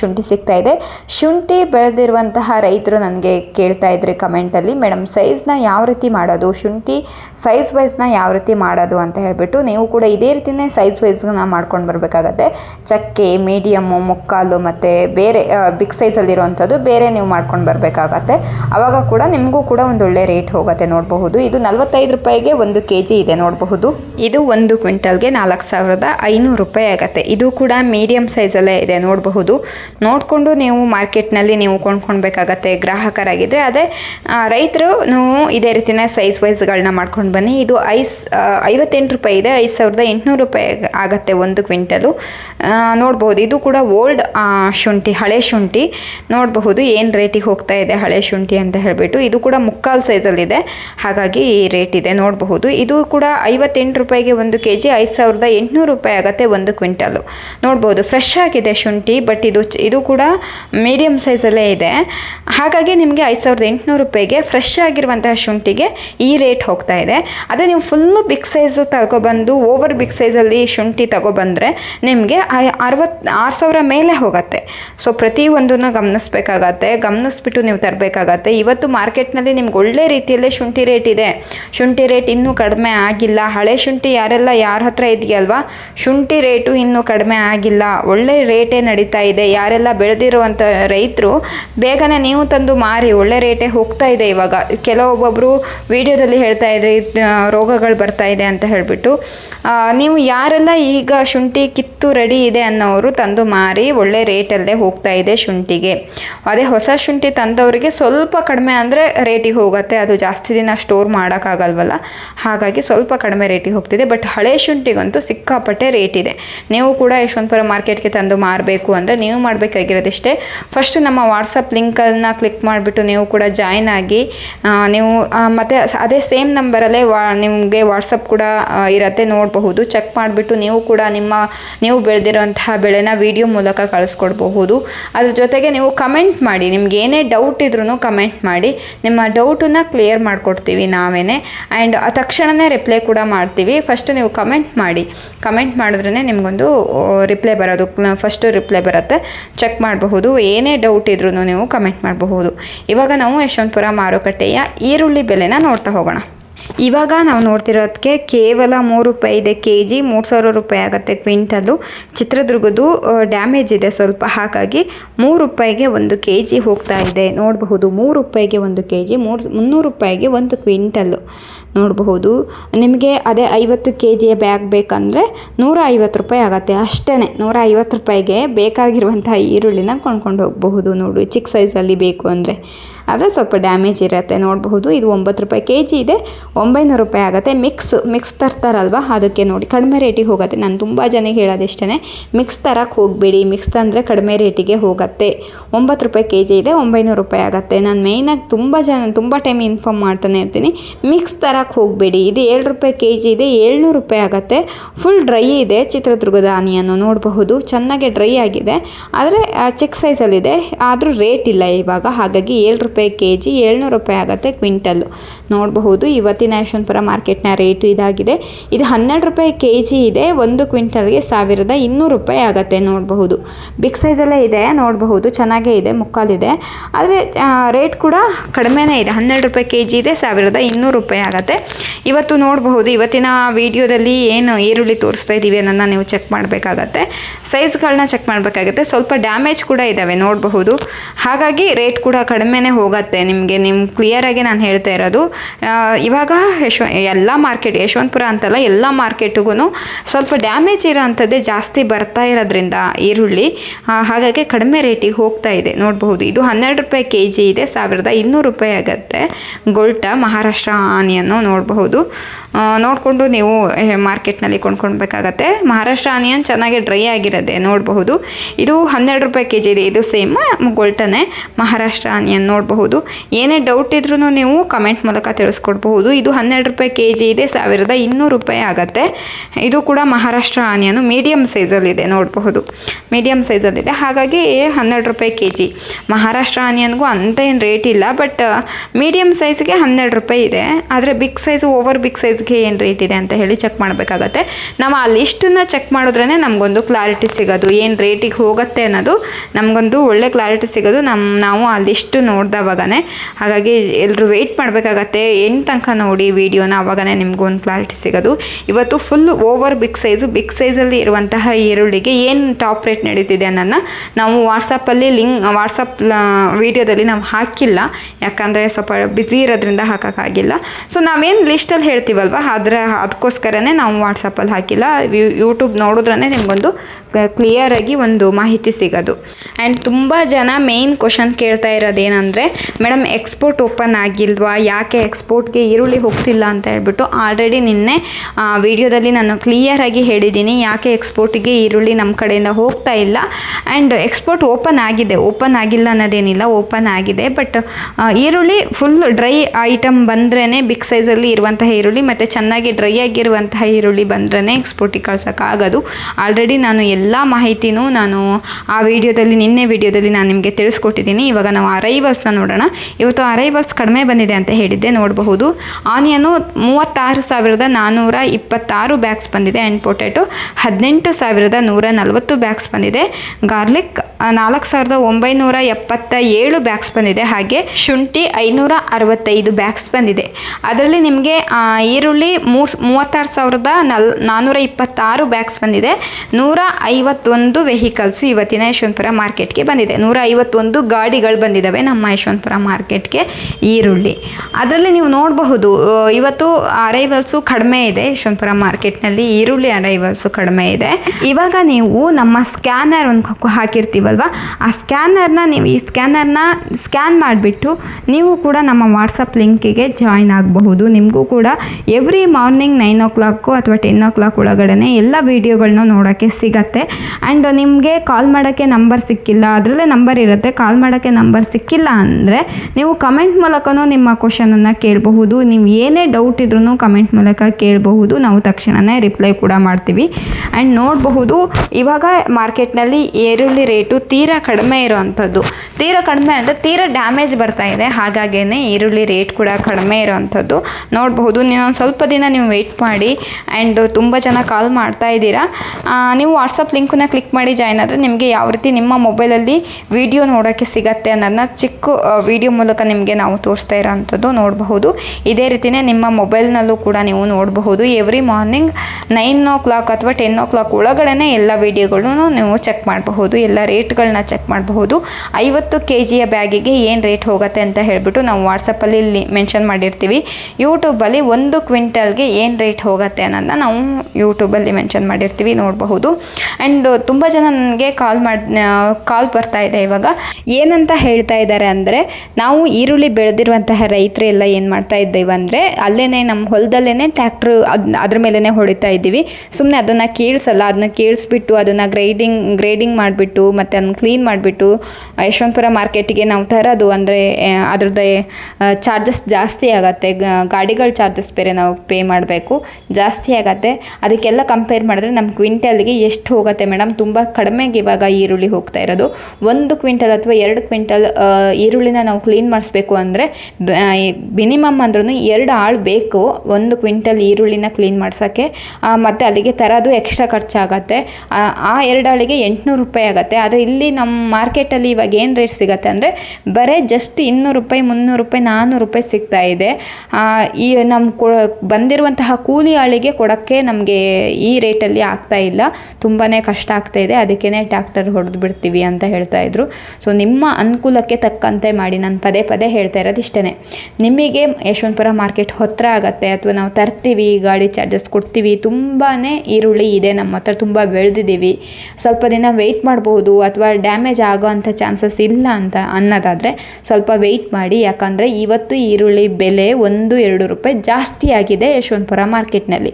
ಶುಂಠಿ ಸಿಗ್ತಾ ಇದೆ. ಶುಂಠಿ ಬೆಳೆದಿರುವಂತಹ ರೈತರು ನನಗೆ ಕೇಳ್ತಾ ಇದ್ರಿ ಕಮೆಂಟಲ್ಲಿ ಮೇಡಮ್ ಸೈಜ್ನ ಯಾವ ರೀತಿ ಮಾಡೋದು? ಶುಂಠಿ ಸೈಜ್ ವೈಸ್ನ ಯಾವ ರೀತಿ ಮಾಡೋದು? ಅಂತ ಹೇಳಿಬಿಟ್ಟು, ನೀವು ಕೂಡ ಇದೇ ರೀತಿಯೇ ಸೈಜ್ ವೈಸ್ನ ಮಾಡ್ಕೊಂಡು ಬರಬೇಕಾಗತ್ತೆ. ಚಕ್ಕೆ, ಮೀಡಿಯಮ್ಮು, ಮುಕ್ಕಾಲು ಮತ್ತು ಬೇರೆ ಬಿಗ್ ಸೈಜಲ್ಲಿರುವಂಥದ್ದು ಬೇರೆ ನೀವು ಮಾಡ್ಕೊಂಡು ಬರಬೇಕಾಗತ್ತೆ. ಆವಾಗ ಕೂಡ ನಿಮಗೂ ಕೂಡ ಒಂದು ಒಳ್ಳೆ ರೇಟ್ ಹೋಗುತ್ತೆ ನೋಡಬಹುದು. ಇದು ನಲವತ್ತೈದು ರೂಪಾಯಿಗೆ ಒಂದು ಕೆ ಜಿ ಇದೆ ನೋಡಬಹುದು. ಇದು ಒಂದು ಕ್ವಿಂಟಲ್ಗೆ ನಾಲ್ಕು ಸಾವಿರದ ಐನೂರು ರೂಪಾಯಿ ಆಗುತ್ತೆ. ಇದು ಕೂಡ ಮೀಡಿಯಮ್ ಸೈಜಲ್ಲೇ ಇದೆ ನೋಡಬಹುದು. ನೋಡಿಕೊಂಡು ನೀವು ಮಾರ್ಕೆಟ್ನಲ್ಲಿ ನೀವು ಕೊಂಡ್ಕೊಳ್ಬೇಕಾಗತ್ತೆ ಗ್ರಾಹಕರಾಗಿದ್ದರೆ ಅದೇ ರೈತರು ನೀವು ಇದೇ ರೀತಿಯ ಸೈಜ್ ವೈಸ್ಗಳನ್ನ ಮಾಡ್ಕೊಂಡು ಬನ್ನಿ. ಇದು ಐಸ್ ಐವತ್ತೆಂಟು ರೂಪಾಯಿ ಇದೆ. ಐದು ಸಾವಿರದ ಎಂಟುನೂರು ರೂಪಾಯಿ ಆಗುತ್ತೆ ಒಂದು ಕ್ವಿಂಟಲು. ನೋಡ್ಬೋದು ಇದು ಕೂಡ ಓಲ್ಡ್ ಶುಂಠಿ, ಹಳೆ ಶುಂಠಿ ನೋಡಬಹುದು ಏನು ರೇಟಿಗೆ ಹೋಗ್ತಾ ಇದೆ ಹಳೆ ಶುಂಠಿ ಅಂತ ಹೇಳಿಬಿಟ್ಟು. ಇದು ಕೂಡ ಮುಕ್ಕಾಲು ಸೈಜಲ್ಲಿದೆ ಹಾಗಾಗಿ ಈ ರೇಟ್ ಇದೆ, ನೋಡಬಹುದು. ಇದು ಕೂಡ ಐವತ್ತೆಂಟು ರೂಪಾಯಿಗೆ ಒಂದು ಕೆ ಜಿ ಐದು ಸಾವಿರದ ಎಂಟುನೂರು ರೂಪಾಯಿ ಆಗುತ್ತೆ ಒಂದು ಕ್ವಿಂಟಲು. ನೋಡ್ಬೋದು ಫ್ರೆಶ್ ಆಗಿದೆ ಶುಂಠಿ ಬಟ್ ಇದು ಇದು ಕೂಡ ಮೀಡಿಯಮ್ ಸೈಜಲ್ಲೇ ಇದೆ. ಹಾಗಾಗಿ ನಿಮಗೆ ಐದು ಸಾವಿರದ ಎಂಟುನೂರು ರೂಪಾಯಿಗೆ ಫ್ರೆಶ್ ಆಗಿರುವಂತಹ ಶುಂಠಿಗೆ ಈ ರೇಟ್ ಹೋಗ್ತಾ ಇದೆ. ಅದೇ ನೀವು ಫುಲ್ಲು ಬಿಗ್ ಸೈಜು ತಗೊಬಂದು ಓವರ್ ಬಿಗ್ ಸೈಜಲ್ಲಿ ಶುಂಠಿ ತಗೊಬಂದರೆ ನಿಮಗೆ ಅರವತ್ತು ಆರು ಸಾವಿರ ಮೇಲೆ ಹೋಗುತ್ತೆ. ಸೊ ಪ್ರತಿಯೊಂದನ್ನು ಗಮನಿಸ್ಬೇಕಾಗತ್ತೆ. ಗಮನಿಸ್ಬಿಟ್ಟು ನೀವು ತರಬೇಕಾಗತ್ತೆ. ಇವತ್ತು ಮಾರ್ಕೆಟ್ನಲ್ಲಿ ನಿಮ್ಗೆ ಒಳ್ಳೆ ರೀತಿಯಲ್ಲೇ ಶುಂಠಿ ರೇಟ್ ಇದೆ. ಶುಂಠಿ ರೇಟ್ ಇನ್ನೂ ಕಡಿಮೆ ಆಗಿಲ್ಲ. ಹಳೆ ಶುಂಠಿ ಯಾರೆಲ್ಲ ಯಾರ ಹತ್ರ ಇದೆಯಲ್ವಾ? ಶುಂಠಿ ರೇಟು ಇನ್ನೂ ಕಡಿಮೆ ಆಗಿಲ್ಲ. ಒಳ್ಳೆ ರೇಟೇ ನಡೀತಾ ಇದೆ. ಯಾರೆಲ್ಲ ಬೆಳೆದಿರುವಂಥ ರೈತರು, ಬೇಗನೆ ನೀವು ತಂದು ಮಾರಿ, ಒಳ್ಳೆ ರೇಟೇ ಹೋಗ್ತಾ ಇದೆ ಇವಾಗ. ಕೆಲವೊಬ್ಬೊಬ್ಬರು ವಿಡಿಯೋದಲ್ಲಿ ಹೇಳ್ತಾ ಇದ್ರೆ ರೋಗಗಳು ಬರ್ತಾ ಇದೆ ಅಂತ ಹೇಳಿಬಿಟ್ಟು. ನೀವು ಯಾರೆಲ್ಲ ಈಗ ಶುಂಠಿ ಕಿತ್ತು ರೆಡಿ ಇದೆ ಅನ್ನೋರು ತಂದು ಮಾರಿ, ಒಳ್ಳೆ ರೇಟಲ್ಲೇ ಹೋಗ್ತಾ ಇದೆ ಶುಂಠಿಗೆ. ಅದೇ ಹೊಸ ಶುಂಠಿ ತಂದವರಿಗೆ ಸ್ವಲ್ಪ ಕಡಿಮೆ ಅಂದರೆ ರೇಟಿಗೆ ಹೋಗುತ್ತೆ. ಅದು ಜಾಸ್ತಿ ದಿನ ಸ್ಟೋರ್ ಮಾಡೋಕ್ಕಾಗಲ್ವಲ್ಲ. ಹಾಗಾಗಿ ಸ್ವಲ್ಪ ಕಡಿಮೆ ರೇಟಿಗೆ ಹೋಗ್ತಿದೆ. ಬಟ್ ಹಳೆ ಶುಂಠಿಗಂತೂ ಸಿಕ್ಕಾಪಟ್ಟೆ ರೇಟ್ ಇದೆ. ನೀವು ಕೂಡ ಯಶವಂತಪುರ ಮಾರ್ಕೆಟ್ಗೆ ತಂದು ಮಾರಬೇಕು ಅಂದರೆ ನೀವು ಮಾಡಬೇಕಾಗಿರೋದಿಷ್ಟೇ. ಫಸ್ಟ್ ನಮ್ಮ ವಾಟ್ಸಪ್ ಲಿಂಕನ್ನು ಕ್ಲಿಕ್ ಮಾಡಿಬಿಟ್ಟು ನೀವು ಕೂಡ ಜಾಯ್ನ್ ಆಗಿ ನೀವು ಮತ್ತು ಅದೇ ಸೇಮ್ ನಂಬರಲ್ಲೇ ವಾ, ನಿಮಗೆ ವಾಟ್ಸಪ್ ಕೂಡ ಇರತ್ತೆ. ನೋಡಬಹುದು. ಚೆಕ್ ಮಾಡಿಬಿಟ್ಟು ನೀವು ಕೂಡ ನಿಮ್ಮ, ನೀವು ಬೆಳೆದಿರೋಂತಹ ಬೆಳೆನ ವಿಡಿಯೋ ಮೂಲಕ ಕಳಿಸ್ಕೊಡ್ಬಹುದು. ಅದ್ರ ಜೊತೆಗೆ ನೀವು ಕಮೆಂಟ್ ಮಾಡಿ. ನಿಮ್ಗೆ ಏನೇ ಡೌಟ್ ಇದ್ರೂ ಕಮೆಂಟ್ ಮಾಡಿ. ನಿಮ್ಮ ಡೌಟನ್ನು ಕ್ಲಿಯರ್ ಮಾಡಿಕೊಡ್ತೀವಿ ನಾವೇನೆ. ಆ್ಯಂಡ್ ತಕ್ಷಣವೇ ರಿಪ್ಲೈ ಕೂಡ ಮಾಡ್ತೀವಿ. ಫಸ್ಟ್ ನೀವು ಕಮೆಂಟ್ ಮಾಡಿ. ಕಮೆಂಟ್ ಮಾಡಿದ್ರೇ ನಿಮಗೊಂದು ರಿಪ್ಲೈ ಬರೋದು. ಫಸ್ಟು ರಿಪ್ಲೈ ಬರುತ್ತೆ. ಚೆಕ್ ಮಾಡಬಹುದು. ಏನೇ ಡೌಟ್ ಇದ್ರೂ ನೀವು ಕಮೆಂಟ್ ಮಾಡಬಹುದು. ಇವಾಗ ನಾವು ಯಶವಂತಪುರ ಮಾರುಕಟ್ಟೆಯ ಈರುಳ್ಳಿ ಬೆಲೆನ ನೋಡ್ತಾ ಹೋಗೋಣ. ಇವಾಗ ನಾವು ನೋಡ್ತಿರೋದಕ್ಕೆ ಕೇವಲ ಮೂರು ರೂಪಾಯಿ ಇದೆ ಕೆ ಜಿ ಮೂರು ಸಾವಿರ ರೂಪಾಯಿ ಆಗುತ್ತೆ ಕ್ವಿಂಟಲು ಚಿತ್ರದುರ್ಗದ್ದು ಡ್ಯಾಮೇಜ್ ಇದೆ ಸ್ವಲ್ಪ. ಹಾಗಾಗಿ ಮೂರು ರೂಪಾಯಿಗೆ ಒಂದು ಕೆ ಜಿ ಹೋಗ್ತಾ ಇದೆ. ನೋಡಬಹುದು, ಮೂರು ರೂಪಾಯಿಗೆ ಒಂದು ಕೆ ಜಿ ಮೂರು, ಮುನ್ನೂರು ರೂಪಾಯಿಗೆ ಒಂದು ಕ್ವಿಂಟಲ್ಲು. ನೋಡಬಹುದು. ನಿಮಗೆ ಅದೇ ಐವತ್ತು ಕೆ ಜಿಯ ಬ್ಯಾಗ್ ಬೇಕಂದರೆ ನೂರ ಐವತ್ತು ರೂಪಾಯಿ ಆಗುತ್ತೆ. ಅಷ್ಟೇ ನೂರ ಐವತ್ತು ರೂಪಾಯಿಗೆ ಬೇಕಾಗಿರುವಂಥ ಈರುಳ್ಳಿನ ಕೊಂಡ್ಕೊಂಡು ಹೋಗಬಹುದು ನೋಡು. ಚಿಕ್ಕ ಸೈಜಲ್ಲಿ ಬೇಕು ಅಂದರೆ. ಆದರೆ ಸ್ವಲ್ಪ ಡ್ಯಾಮೇಜ್ ಇರುತ್ತೆ, ನೋಡಬಹುದು. ಇದು ಒಂಬತ್ತು ರೂಪಾಯಿ ಕೆ ಜಿ ಇದೆ, ಒಂಬೈನೂರು ರೂಪಾಯಿ ಆಗುತ್ತೆ. ಮಿಕ್ಸ್ ಮಿಕ್ಸ್ ತರ್ತಾರಲ್ವ? ಅದಕ್ಕೆ ನೋಡಿ. ಕಡಿಮೆ ರೇಟಿಗೆ ಹೋಗುತ್ತೆ. ನಾನು ತುಂಬ ಜನಕ್ಕೆ ಹೇಳೋದಿಷ್ಟೇ ಮಿಕ್ಸ್ ತರಕ್ಕೆ ಹೋಗಬೇಡಿ. ಮಿಕ್ಸ್ ತಂದರೆ ಕಡಿಮೆ ರೇಟಿಗೆ ಹೋಗುತ್ತೆ. ಒಂಬತ್ತು ರೂಪಾಯಿ ಕೆ ಜಿ ಇದೆ, ಒಂಬೈನೂರು ರೂಪಾಯಿ ಆಗುತ್ತೆ. ನಾನು ಮೇಯ್ನಾಗಿ ತುಂಬ ಜನ, ತುಂಬ ಟೈಮ್ ಇನ್ಫಾರ್ಮ್ ಮಾಡ್ತಾನೆ ಇರ್ತೀನಿ. ಮಿಕ್ಸ್ ಹೋಗಬೇಡಿ. ಇದು ಏಳು ರೂಪಾಯಿ ಕೆ ಜಿ ಇದೆ ಏಳ್ನೂರು ರೂಪಾಯಿ ಆಗುತ್ತೆ. ಫುಲ್ ಡ್ರೈ ಇದೆ ಚಿತ್ರದುರ್ಗದ ಆನಿಯನ್ನು ನೋಡಬಹುದು. ಚೆನ್ನಾಗಿ ಡ್ರೈ ಆಗಿದೆ. ಆದರೆ ಚಿಕ್ಕ ಸೈಜಲ್ಲಿದೆ ಆದರೂ ರೇಟ್ ಇಲ್ಲ ಇವಾಗ. ಹಾಗಾಗಿ ಏಳು ರೂಪಾಯಿ ಕೆ ಜಿ ಏಳ್ನೂರು ರೂಪಾಯಿ ಆಗುತ್ತೆ ಕ್ವಿಂಟಲ್ಲು ನೋಡಬಹುದು. ಇವತ್ತಿನ ಯಶವಂತಪುರ ಮಾರ್ಕೆಟ್ನ ರೇಟು ಇದಾಗಿದೆ. ಇದು ಹನ್ನೆರಡು ರೂಪಾಯಿ ಕೆ ಜಿ ಇದೆ. ಒಂದು ಕ್ವಿಂಟಲ್ಗೆ ಸಾವಿರದ ಇನ್ನೂರು ರೂಪಾಯಿ ಆಗುತ್ತೆ ನೋಡಬಹುದು. ಬಿಗ್ ಸೈಜಲ್ಲೇ ಇದೆ. ನೋಡಬಹುದು. ಚೆನ್ನಾಗೇ ಇದೆ. ಮುಕ್ಕಾಲಿದೆ ಆದರೆ ರೇಟ್ ಕೂಡ ಕಡಿಮೆನೇ ಇದೆ. ಹನ್ನೆರಡು ರೂಪಾಯಿ ಕೆ ಜಿ ಇದೆ. ಸಾವಿರದ ಇನ್ನೂರು ರೂಪಾಯಿ ಆಗುತ್ತೆ. ಇವತ್ತು ನೋಡಬಹುದು, ಇವತ್ತಿನ ವಿಡಿಯೋದಲ್ಲಿ ಏನು ಈರುಳ್ಳಿ ತೋರಿಸ್ತಾ ಇದ್ದೀವಿ ಅನ್ನೋದನ್ನ ನೀವು ಚೆಕ್ ಮಾಡಬೇಕಾಗತ್ತೆ. ಸೈಜ್ಗಳನ್ನ ಚೆಕ್ ಮಾಡಬೇಕಾಗತ್ತೆ. ಸ್ವಲ್ಪ ಡ್ಯಾಮೇಜ್ ಕೂಡ ಇದ್ದಾವೆ ನೋಡಬಹುದು. ಹಾಗಾಗಿ ರೇಟ್ ಕೂಡ ಕಡಿಮೆನೇ ಹೋಗುತ್ತೆ ನಿಮಗೆ ನಿಮ್ಮ ಕ್ಲಿಯರಾಗಿ ನಾನು ಹೇಳ್ತಾ ಇರೋದು. ಇವಾಗ ಯಶವ, ಎಲ್ಲ ಮಾರ್ಕೆಟ್ ಯಶವಂತಪುರ ಅಂತಲ್ಲ, ಎಲ್ಲ ಮಾರ್ಕೆಟಿಗೂ ಸ್ವಲ್ಪ ಡ್ಯಾಮೇಜ್ ಇರೋಂಥದ್ದೇ ಜಾಸ್ತಿ ಬರ್ತಾ ಇರೋದ್ರಿಂದ ಈರುಳ್ಳಿ. ಹಾಗಾಗಿ ಕಡಿಮೆ ರೇಟಿಗೆ ಹೋಗ್ತಾ ಇದೆ, ನೋಡಬಹುದು. ಇದು ಹನ್ನೆರಡು ರೂಪಾಯಿ ಕೆ ಜಿ ಇದೆ, ಸಾವಿರದ ಇನ್ನೂರು ರೂಪಾಯಿ ಆಗುತ್ತೆ. ಗೊಲ್ಟ, ಮಹಾರಾಷ್ಟ್ರ ಆನಿಯನ್ನು ನೋಡಬಹುದು. ನೋಡಿಕೊಂಡು ನೀವು ಮಾರ್ಕೆಟ್ನಲ್ಲಿ ಕೊಂಡ್ಕೊಳ್ಬೇಕಾಗತ್ತೆ. ಮಹಾರಾಷ್ಟ್ರ ಆನಿಯನ್ ಚೆನ್ನಾಗಿ ಡ್ರೈ ಆಗಿರೋದೆ ನೋಡಬಹುದು. ಇದು ಹನ್ನೆರಡು ರೂಪಾಯಿ ಕೆ ಜಿ ಇದೆ. ಇದು ಸೇಮ್ ಗೊಲ್ಟನೆ ಮಹಾರಾಷ್ಟ್ರ ಆನಿಯನ್ ನೋಡಬಹುದು. ಏನೇ ಡೌಟ್ ಇದ್ರೂ ನೀವು ಕಮೆಂಟ್ ಮೂಲಕ ತಿಳಿಸ್ಕೊಡ್ಬಹುದು. ಇದು ಹನ್ನೆರಡು ರೂಪಾಯಿ ಕೆ ಜಿ ಇದೆ. ಸಾವಿರದ ಇನ್ನೂರು ರೂಪಾಯಿ ಆಗುತ್ತೆ. ಇದು ಕೂಡ ಮಹಾರಾಷ್ಟ್ರ ಆನಿಯನು ಮೀಡಿಯಮ್ ಸೈಜಲ್ಲಿದೆ ನೋಡಬಹುದು. ಮೀಡಿಯಮ್ ಸೈಜಲ್ಲಿದೆ ಹಾಗಾಗಿ ಹನ್ನೆರಡು ರೂಪಾಯಿ ಕೆ ಜಿ ಮಹಾರಾಷ್ಟ್ರ ಆನಿಯನ್ಗೂ ಅಂತ ಏನು ರೇಟ್ ಇಲ್ಲ ಬಟ್ ಮೀಡಿಯಮ್ ಸೈಜ್ಗೆ ಹನ್ನೆರಡು ರೂಪಾಯಿ ಇದೆ. ಆದರೆ ಬಿಗ್ ಸೈಜು, ಓವರ್ ಬಿಗ್ ಸೈಜ್ಗೆ ಏನು ರೇಟ್ ಇದೆ ಅಂತ ಹೇಳಿ ಚೆಕ್ ಮಾಡಬೇಕಾಗತ್ತೆ. ನಾವು ಆ ಲಿಸ್ಟನ್ನು ಚೆಕ್ ಮಾಡಿದ್ರೇ ನಮಗೊಂದು ಕ್ಲಾರಿಟಿ ಸಿಗೋದು. ಏನು ರೇಟಿಗೆ ಹೋಗುತ್ತೆ ಅನ್ನೋದು ನಮಗೊಂದು ಒಳ್ಳೆ ಕ್ಲಾರಿಟಿ ಸಿಗೋದು ನಮ್ಮ ನಾವು ಆ ಲಿಸ್ಟು ನೋಡ್ದವಾಗನೇ. ಹಾಗಾಗಿ ಎಲ್ಲರೂ ವೆಯ್ಟ್ ಮಾಡಬೇಕಾಗತ್ತೆ. ಎಂಟು ತನಕ ನೋಡಿ ವಿಡಿಯೋನ ಆವಾಗನೇ ನಿಮ್ಗೊಂದು ಕ್ಲಾರಿಟಿ ಸಿಗೋದು. ಇವತ್ತು full over big size, big ಸೈಜಲ್ಲಿ ಇರುವಂತಹ ಈರುಳ್ಳಿಗೆ ಏನು ಟಾಪ್ ರೇಟ್ ನಡೀತಿದೆ ಅನ್ನೋದನ್ನ ನಾವು ವಾಟ್ಸಪ್ಪಲ್ಲಿ ಲಿಂಕ್ ವಾಟ್ಸಪ್ ವಿಡಿಯೋದಲ್ಲಿ ನಾವು ಹಾಕಿಲ್ಲ. ಯಾಕಂದರೆ ಸ್ವಲ್ಪ ಬ್ಯುಸಿ ಇರೋದ್ರಿಂದ ಹಾಕೋಕ್ಕಾಗಿಲ್ಲ ಸೊ ನಾವೇನು ಲಿಸ್ಟಲ್ಲಿ ಹೇಳ್ತೀವಲ್ವ? ಅದರ ಅದಕ್ಕೋಸ್ಕರನೇ ನಾವು ವಾಟ್ಸಪ್ಪಲ್ಲಿ ಹಾಕಿಲ್ಲ. ಯೂಟ್ಯೂಬ್ ನೋಡಿದ್ರೇ ನಿಮಗೊಂದು ಕ್ಲಿಯರಾಗಿ ಒಂದು ಮಾಹಿತಿ ಸಿಗೋದು. ಆ್ಯಂಡ್ ತುಂಬ ಜನ ಮೇಯ್ನ್ ಕ್ವಶನ್ ಕೇಳ್ತಾ ಇರೋದೇನೆಂದರೆ ಮೇಡಮ್ ಎಕ್ಸ್ಪೋರ್ಟ್ ಓಪನ್ ಆಗಿಲ್ವಾ? ಯಾಕೆ ಎಕ್ಸ್ಪೋರ್ಟ್ಗೆ ಈರುಳ್ಳಿ ಹೋಗ್ತಿಲ್ಲ? ಅಂತ ಹೇಳ್ಬಿಟ್ಟು ಆಲ್ರೆಡಿ ನಿನ್ನೆ ವಿಡಿಯೋದಲ್ಲಿ ನಾನು ಕ್ಲಿಯರಾಗಿ ಹೇಳಿದ್ದೀನಿ. ಯಾಕೆ ಎಕ್ಸ್ಪೋರ್ಟಿಗೆ ಈರುಳ್ಳಿ ನಮ್ಮ ಕಡೆಯಿಂದ ಹೋಗ್ತಾ ಇಲ್ಲ? ಆ್ಯಂಡ್ ಎಕ್ಸ್ಪೋರ್ಟ್ ಓಪನ್ ಆಗಿದೆ. ಓಪನ್ ಆಗಿಲ್ಲ ಅನ್ನೋದೇನಿಲ್ಲ. ಓಪನ್ ಆಗಿದೆ. ಬಟ್ ಈರುಳ್ಳಿ ಫುಲ್ ಡ್ರೈ ಐಟಮ್ ಬಂದ್ರೇ ಬಿಗ್ ಸೈಜಲ್ಲಿ ಇರುವಂತಹ ಈರುಳ್ಳಿ ಮತ್ತು ಚೆನ್ನಾಗಿ ಡ್ರೈ ಆಗಿರುವಂತಹ ಈರುಳ್ಳಿ ಬಂದ್ರೇ ಎಕ್ಸ್ಪೋರ್ಟಿಗೆ ಕಳ್ಸೋಕ್ಕಾಗೋದು. ಆಲ್ರೆಡಿ ನಾನು ಎಲ್ಲ ಮಾಹಿತಿನೂ ನಾನು ಆ ವಿಡಿಯೋದಲ್ಲಿ, ನಿನ್ನೆ ವಿಡಿಯೋದಲ್ಲಿ ನಾನು ನಿಮಗೆ ತಿಳಿಸ್ಕೊಟ್ಟಿದ್ದೀನಿ. ಇವಾಗ ನಾವು ಅರೈವಲ್ಸ್ನ ನೋಡೋಣ. ಇವತ್ತು ಅರೈವಲ್ಸ್ ಕಡಿಮೆ ಬಂದಿದೆ ಅಂತ ಹೇಳಿದ್ದೆ, ನೋಡಬಹುದು. ಆನಿಯನು ಮೂವತ್ತಾರು ಸಾವಿರದ ನಾನ್ನೂರ ಇಪ್ಪತ್ತಾರು ಬ್ಯಾಗ್ಸ್ ಬಂದಿದೆ ಆ್ಯಂಡ್ ಪೊಟ್ಯಾಟೊ ಹದಿನೆಂಟು ಸಾವಿರದ ನೂರ ನಲವತ್ತು ಬ್ಯಾಗ್ಸ್ ಬಂದಿದೆ. ಗಾರ್ಲಿಕ್ ನಾಲ್ಕು ಸಾವಿರದ ಒಂಬೈನೂರ ಎಪ್ಪತ್ತ ಏಳು ಬ್ಯಾಗ್ಸ್ ಬಂದಿದೆ. ಹಾಗೆ ಶುಂಠಿ ಐನೂರ ಅರವತ್ತೈದು ಬ್ಯಾಗ್ಸ್ ಬಂದಿದೆ. ಅದರಲ್ಲಿ ನಿಮಗೆ ಆ, ಈರುಳ್ಳಿ ಮೂರ್ ಮೂವತ್ತಾರು ಸಾವಿರದ ನಲ್ ನಾನ್ನೂರ ಇಪ್ಪತ್ತಾರು ಬ್ಯಾಗ್ಸ್ ಬಂದಿದೆ. ನೂರ ಐವತ್ತೊಂದು ವೆಹಿಕಲ್ಸು ಇವತ್ತಿನ ಯಶವಂತಪುರ ಮಾರ್ಕೆಟ್ಗೆ ಬಂದಿದೆ. ನೂರ ಐವತ್ತೊಂದು ಗಾಡಿಗಳು ಬಂದಿದ್ದಾವೆ ನಮ್ಮ ಯಶವಂತಪುರ ಮಾರ್ಕೆಟ್ಗೆ ಈರುಳ್ಳಿ. ಅದರಲ್ಲಿ ನೀವು ನೋಡಬಹುದು ಇವತ್ತು ಅರೈವಲ್ಸು ಕಡಿಮೆ ಇದೆ. ಯಶವಂತಪುರ ಮಾರ್ಕೆಟ್ನಲ್ಲಿ ಈರುಳ್ಳಿ ಅರೈವಲ್ಸು ಕಡಿಮೆ ಇದೆ. ಇವಾಗ ನೀವು ನಮ್ಮ ಸ್ಕ್ಯಾನರ್ ಒಂದು ಹಾಕಿರ್ತೀವಲ್ವ? ಆ ಸ್ಕ್ಯಾನರ್ನ ನೀವು ಈ ಸ್ಕ್ಯಾನರ್ನ ಸ್ಕ್ಯಾನ್ ಮಾಡಿಬಿಟ್ಟು ನೀವು ಕೂಡ ನಮ್ಮ ವಾಟ್ಸಪ್ ಲಿಂಕಿಗೆ ಜಾಯ್ನ್ ಆಗಬಹುದು. ನಿಮಗೂ ಕೂಡ every morning nine o'clock ಅಥವಾ ಟೆನ್ ಓ ಕ್ಲಾಕ್ ಒಳಗಡೆ ಎಲ್ಲ ವೀಡಿಯೋಗಳನ್ನ ನೋಡೋಕ್ಕೆ ಸಿಗತ್ತೆ. ಆ್ಯಂಡ್ ನಿಮಗೆ ಕಾಲ್ ಮಾಡೋಕ್ಕೆ ನಂಬರ್ ಸಿಕ್ಕಿಲ್ಲ, ಅದರಲ್ಲೇ ನಂಬರ್ ಇರುತ್ತೆ. ಕಾಲ್ ಮಾಡೋಕ್ಕೆ ನಂಬರ್ ಸಿಕ್ಕಿಲ್ಲ ಅಂದರೆ ನೀವು ಕಮೆಂಟ್ ಮೂಲಕನೂ ನಿಮ್ಮ ಕ್ವಶನನ್ನು ಕೇಳಬಹುದು. ನೀವು ಏನೇ ಡೌಟ್ ಇದ್ರೂ ಕಮೆಂಟ್ ಮೂಲಕ ಕೇಳಬಹುದು. ನಾವು ತಕ್ಷಣವೇ ರಿಪ್ಲೈ ಕೂಡ ಮಾಡ್ತೀವಿ. ಆ್ಯಂಡ್ ನೋಡಬಹುದು, ಇವಾಗ ಮಾರ್ಕೆಟ್ನಲ್ಲಿ ಈರುಳ್ಳಿ ರೇಟು ತೀರಾ ಕಡಿಮೆ ಇರೋವಂಥದ್ದು. ತೀರಾ ಕಡಿಮೆ ಅಂದರೆ ತೀರಾ ಡ್ಯಾಮೇಜ್ ಬರ್ತಾ ಇದೆ. ಹಾಗಾಗೇ ಈರುಳ್ಳಿ ರೇಟ್ ಕೂಡ ಕಡಿಮೆ ಇರೋವಂಥದ್ದು. ನೋಡಬಹುದು. ನೀವು ಸ್ವಲ್ಪ ದಿನ ನೀವು ವೆಯ್ಟ್ ಮಾಡಿ ಆ್ಯಂಡ್ ತುಂಬ ಜನ ಕಾಲ್ ಮಾಡ್ತಾ ಇದ್ದೀರಾ. ನೀವು ವಾಟ್ಸಪ್ ಲಿಂಕನ್ನ ಕ್ಲಿಕ್ ಮಾಡಿ ಜಾಯ್ನ್ ಆದರೆ ನಿಮಗೆ ಯಾವ ರೀತಿ ನಿಮ್ಮ ಮೊಬೈಲಲ್ಲಿ ವಿಡಿಯೋ ನೋಡೋಕ್ಕೆ ಸಿಗತ್ತೆ ಅನ್ನೋದನ್ನ ಚಿಕ್ಕ ವಿಡಿಯೋ ಮೂಲಕ ನಿಮಗೆ ನಾವು ತೋರಿಸ್ತಾ ಇರೋವಂಥದ್ದು ನೋಡಬಹುದು. ಇದೇ ರೀತಿಯೇ ನಿಮ್ಮ ಮೊಬೈಲ್ನಲ್ಲೂ ಕೂಡ ನೀವು ನೋಡಬಹುದು. Every morning nine o'clock ಅಥವಾ ಟೆನ್ ಓ ಕ್ಲಾಕ್ ಒಳಗಡೆ ಎಲ್ಲ ವೀಡಿಯೋಗಳನ್ನು ನೀವು ಚೆಕ್ ಮಾಡಬಹುದು. ಎಲ್ಲ ರೇಟ್ಗಳನ್ನ ಚೆಕ್ ಮಾಡಬಹುದು. ಐವತ್ತು ಕೆ ಜಿಯ ಬ್ಯಾಗಿಗೆ ಏನು ರೇಟ್ ಹೋಗುತ್ತೆ ಅಂತ ಹೇಳಿಬಿಟ್ಟು ನಾವು ವಾಟ್ಸಪ್ಪಲ್ಲಿ ಇಲ್ಲಿ ಮೆನ್ಷನ್ ಮಾಡಿರ್ತೀವಿ. ಯೂಟ್ಯೂಬಲ್ಲಿ ಒಂದು ಕ್ವಿಂಟಲ್ಗೆ ಏನು ರೇಟ್ ಹೋಗುತ್ತೆ ಅನ್ನೋದನ್ನ ನಾವು ಯೂಟ್ಯೂಬಲ್ಲಿ ಮೆನ್ಷನ್ ಮಾಡಿರ್ತೀವಿ, ನೋಡಬಹುದು. ಆ್ಯಂಡ್ ತುಂಬ ಜನ ನನಗೆ ಕಾಲ್ ಮಾಡಿ ಕಾಲ್ ಬರ್ತಾ ಇದೆ ಇವಾಗ. ಏನಂತ ಹೇಳ್ತಾ ಇದ್ದಾರೆ ಅಂದರೆ, ನಾವು ಈರುಳ್ಳಿ ಬೆಳೆದಿರುವಂತಹ ರೈತರೆಲ್ಲ ಏನು ಮಾಡ್ತಾ ಇದ್ದೇವೆ ಅಂದರೆ ಅಲ್ಲೇ ನಮ್ಮ ಹೊಲದಲ್ಲೇ ಟ್ಯಾಕ್ಟ್ರು ಅದ್, ಅದ್ರ ಮೇಲೇ ಹೊಡಿತಾ ಇದ್ದೀವಿ. ಸುಮ್ಮನೆ ಅದನ್ನು ಕೀಳ್ಸಲ್ಲ, ಅದನ್ನ ಕೀಳಿಸ್ಬಿಟ್ಟು ಅದನ್ನು ಗ್ರೈಡಿಂಗ್ ಗ್ರೇಡಿಂಗ್ ಮಾಡಿಬಿಟ್ಟು, ಮತ್ತು ಅದನ್ನ ಕ್ಲೀನ್ ಮಾಡಿಬಿಟ್ಟು, ಯಶವಂತಪುರ ಮಾರ್ಕೆಟಿಗೆ ನಾವು ತರೋದು ಅಂದರೆ ಅದ್ರದ್ದೇ ಚಾರ್ಜಸ್ ಜಾಸ್ತಿ ಆಗುತ್ತೆ. ಗಾಡಿಗಳ ಚಾರ್ಜಸ್ ಬೇರೆ ನಾವು ಪೇ ಮಾಡಬೇಕು. ಜಾಸ್ತಿ ಆಗತ್ತೆ. ಅದಕ್ಕೆಲ್ಲ ಕಂಪೇರ್ ಮಾಡಿದ್ರೆ ನಮ್ಮ ಕ್ವಿಂಟಲ್ಗೆ ಎಷ್ಟು ಹೋಗುತ್ತೆ ಮೇಡಮ್? ತುಂಬ ಕಡಿಮೆಗೆ ಇವಾಗ ಈರುಳ್ಳಿ ಹೋಗ್ತಾ ಇರೋದು. ಒಂದು ಕ್ವಿಂಟಲ್ ಅಥವಾ ಎರಡು ಕ್ವಿಂಟಲ್ ಈರುಳ್ಳಿನ ನಾವು ಕ್ಲೀನ್ ಮಾಡಿಸ್ಬೇಕು ಅಂದರೆ ಮಿನಿಮಮ್ ಅಂದ್ರೂ ಎರಡು ಆಳು ಬೇಕು. ಒಂದು ಕ್ವಿಂಟಲ್ ಈರುಳ್ಳಿನ ಕ್ಲೀನ್ ಮಾಡ್ಸೋಕ್ಕೆ. ಮತ್ತು ಅಲ್ಲಿಗೆ ತರೋದು ಎಕ್ಸ್ಟ್ರಾ ಖರ್ಚಾಗತ್ತೆ. ಆ, ಎರಡು ಆಳಿಗೆ ಎಂಟುನೂರು ರೂಪಾಯಿ ಆಗುತ್ತೆ. ಆದರೆ ಇಲ್ಲಿ ನಮ್ಮ ಮಾರ್ಕೆಟಲ್ಲಿ ಇವಾಗ ಏನು ರೇಟ್ ಸಿಗುತ್ತೆ ಅಂದರೆ ಬರೀ ಜಸ್ಟ್ ಇನ್ನೂರು ರೂಪಾಯಿ ಮುನ್ನೂರು ರೂಪಾಯಿ ನಾನ್ನೂರು ರೂಪಾಯಿ ಸಿಗ್ತಾ ಇದೆ. ಈ ನಮ್ಮ ಕೊ, ಬಂದಿರುವಂತಹ ಕೂಲಿ ಆಳಿಗೆ ಕೊಡೋಕ್ಕೆ ನಮಗೆ ಈ ರೇಟಲ್ಲಿ ಆಗ್ತಾ ಇಲ್ಲ. ತುಂಬಾ ಕಷ್ಟ ಆಗ್ತಾ ಇದೆ. ಅದಕ್ಕೇ ಟ್ಯಾಕ್ಟರ್ ಹೊಡೆದು ಬಿಡ್ತೀವಿ ಅಂತ ಹೇಳ್ತಾ ಇದ್ರು. ಸೊ, ನಿಮ್ಮ ಅನುಕೂಲಕ್ಕೆ ತಕ್ಕಂತೆ ಮಾಡಿ. ನಾನು ಪದೇ ಪದೇ ಹೇಳ್ತಾ ಇರೋದು ಇಷ್ಟೇ ನಿಮಗೆ ಯಶವಂತಪುರ ಮಾರ್ಕೆಟ್ ಹತ್ತಿರ ಆಗತ್ತೆ ಅಥವಾ ನಾವು ತರ್ತೀವಿ, ಗಾಡಿ ಚಾರ್ಜಸ್ ಕೊಡ್ತೀವಿ ತುಂಬಾ ಈರುಳ್ಳಿ ಇದೆ ನಮ್ಮ ಹತ್ರ, ತುಂಬ ಬೆಳೆದಿದ್ದೀವಿ. ಸ್ವಲ್ಪ ದಿನ ವೆಯ್ಟ್ ಮಾಡಬಹುದು ಅಥವಾ ಡ್ಯಾಮೇಜ್ ಆಗೋ ಅಂಥ ಚಾನ್ಸಸ್ ಇಲ್ಲ ಅಂತ ಅನ್ನೋದಾದರೆ ಸ್ವಲ್ಪ ವೆಯ್ಟ್ ಮಾಡಿ. ಯಾಕಂದರೆ ಇವತ್ತು ಈರುಳ್ಳಿ ಬೆಲೆ ಒಂದು ಎರಡು ರೂಪಾಯಿ ಜಾಸ್ತಿ ಆಗಿದೆ ಯಶವಂತಪುರ ಮಾರ್ಕೆಟ್ನಲ್ಲಿ.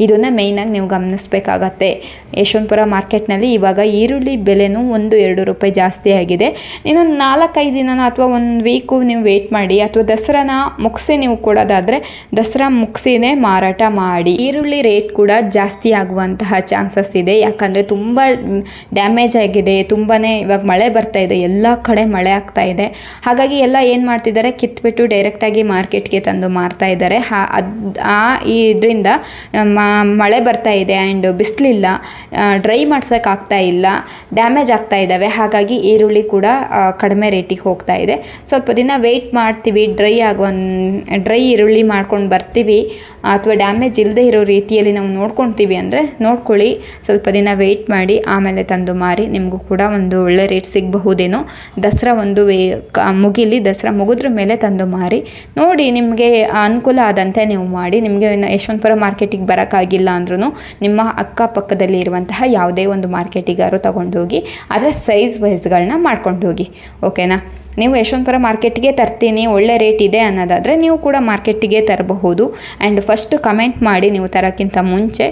ಇದನ್ನು ಮೇಯ್ನಾಗಿ ನೀವು ಗಮನಿಸಬೇಕಾಗತ್ತೆ. ಯಶವಂತಪುರ ಮಾರ್ಕೆಟ್ನಲ್ಲಿ ಇವಾಗ ಈರುಳ್ಳಿ ಬೆಲೆನೂ ಒಂದು ಎರಡು ರೂಪಾಯಿ ಜಾಸ್ತಿ ಆಗಿದೆ. ಇನ್ನೊಂದು ನಾಲ್ಕೈದು ದಿನನ ಅಥವಾ ಒಂದು ವೀಕು ನೀವು ವೆಯ್ಟ್ ಮಾಡಿ, ಅಥವಾ ದಸರಾನ ಮುಗಿಸಿ ನೀವು ಕೊಡೋದಾದರೆ ದಸರಾ ಮುಗಿಸಿನೇ ಮಾರಾಟ ಮಾಡಿ. ಈರುಳ್ಳಿ ರೇಟ್ ಕೂಡ ಜಾಸ್ತಿ ಆಗುವಂತಹ ಚಾನ್ಸಸ್ ಇದೆ. ಯಾಕಂದರೆ ತುಂಬ ಡ್ಯಾಮೇಜ್ ಆಗಿದೆ ತುಂಬಾ ಇವಾಗ ಮಳೆ ಬರ್ತಾ ಇದೆ, ಎಲ್ಲ ಕಡೆ ಮಳೆ ಆಗ್ತಾ ಇದೆ. ಹಾಗಾಗಿ ಎಲ್ಲ ಏನು ಮಾಡ್ತಿದ್ದಾರೆ, ಕಿತ್ಬಿಟ್ಟು ಡೈರೆಕ್ಟಾಗಿ ಮಾರ್ಕೆಟ್ಗೆ ತಂದು ಮಾರ್ತಾ ಇದ್ದಾರೆ. ಅದು, ಆ, ಇದರಿಂದ ಮಳೆ ಬರ್ತಾ ಇದೆ ಆ್ಯಂಡ್ ಬಿಸಿಲಿಲ್ಲ ಡ್ರೈ ಮಾಡ್ಸೋಕ್ಕಾಗ್ತಾ ಇಲ್ಲ ಡ್ಯಾಮೇಜ್ ಆಗ್ತಾ ಇದ್ದಾವೆ ಹಾಗಾಗಿ ಈರುಳ್ಳಿ ಕೂಡ ಕಡಿಮೆ ರೇಟಿಗೆ ಹೋಗ್ತಾ ಇದೆ. ಸ್ವಲ್ಪ ದಿನ ವೆಯ್ಟ್ ಮಾಡ್ತೀವಿ ಡ್ರೈ ಆಗುವ ಡ್ರೈ ಈರುಳ್ಳಿ ಮಾಡ್ಕೊಂಡು ಬರ್ತೀವಿ, ಅಥವಾ ಡ್ಯಾಮೇಜ್ ಇಲ್ಲದೆ ಇರೋ ರೀತಿಯಲ್ಲಿ ನಾವು ನೋಡ್ಕೊಳ್ತೀವಿ ಅಂದರೆ ನೋಡ್ಕೊಳ್ಳಿ. ಸ್ವಲ್ಪ ದಿನ ವೆಯ್ಟ್ ಮಾಡಿ, ಆಮೇಲೆ ತಂದು ಮಾರಿ, ನಿಮಗೂ ಕೂಡ ಒಂದು ಒಳ್ಳೆ ರೇಟ್ ಸಿಗಬಹುದೇನೋ. ದಸರಾ ಒಂದು ವೇ ಮುಗಿಲಿ, ದಸರಾ ಮುಗಿದ್ರ ಮೇಲೆ ತಂದು ಮಾರಿ. ನೋಡಿ, ನಿಮಗೆ ಅನುಕೂಲ ಆದಂತೆ ನೀವು ಮಾಡಿ, ನಿಮಗೆ ಯಶವಂತಪುರ ಮಾರ್ಕೆಟಿಗೆ ಬರೋಕ್ಕಾಗಿಲ್ಲ ಅಂದ್ರೂ ನಿಮ್ಮ ಅಕ್ಕಪಕ್ಕದಲ್ಲಿ ಇರುವಂತಹ ಯಾವುದೇ ಒಂದು ಮಾರ್ಕೆಟಿಗಾರು ತಗೊಂಡೋಗಿ, ಅದರ ಸೈಜ್ ವೈಸ್ಗಳನ್ನ ಮಾಡ್ಕೊಂಡು ಹೋಗಿ ಓಕೆನಾ ನೀವು ಯಶವಂತಪುರ ಮಾರ್ಕೆಟ್ಗೆ ತರ್ತೀನಿ, ಒಳ್ಳೆ ರೇಟ್ ಇದೆ ಅನ್ನೋದಾದರೆ ನೀವು ಕೂಡ ಮಾರ್ಕೆಟಿಗೆ ತರಬಹುದು. ಆ್ಯಂಡ್ ಫಸ್ಟ್ ಕಮೆಂಟ್ ಮಾಡಿ ನೀವು ತರೋಕ್ಕಿಂತ ಮುಂಚೆ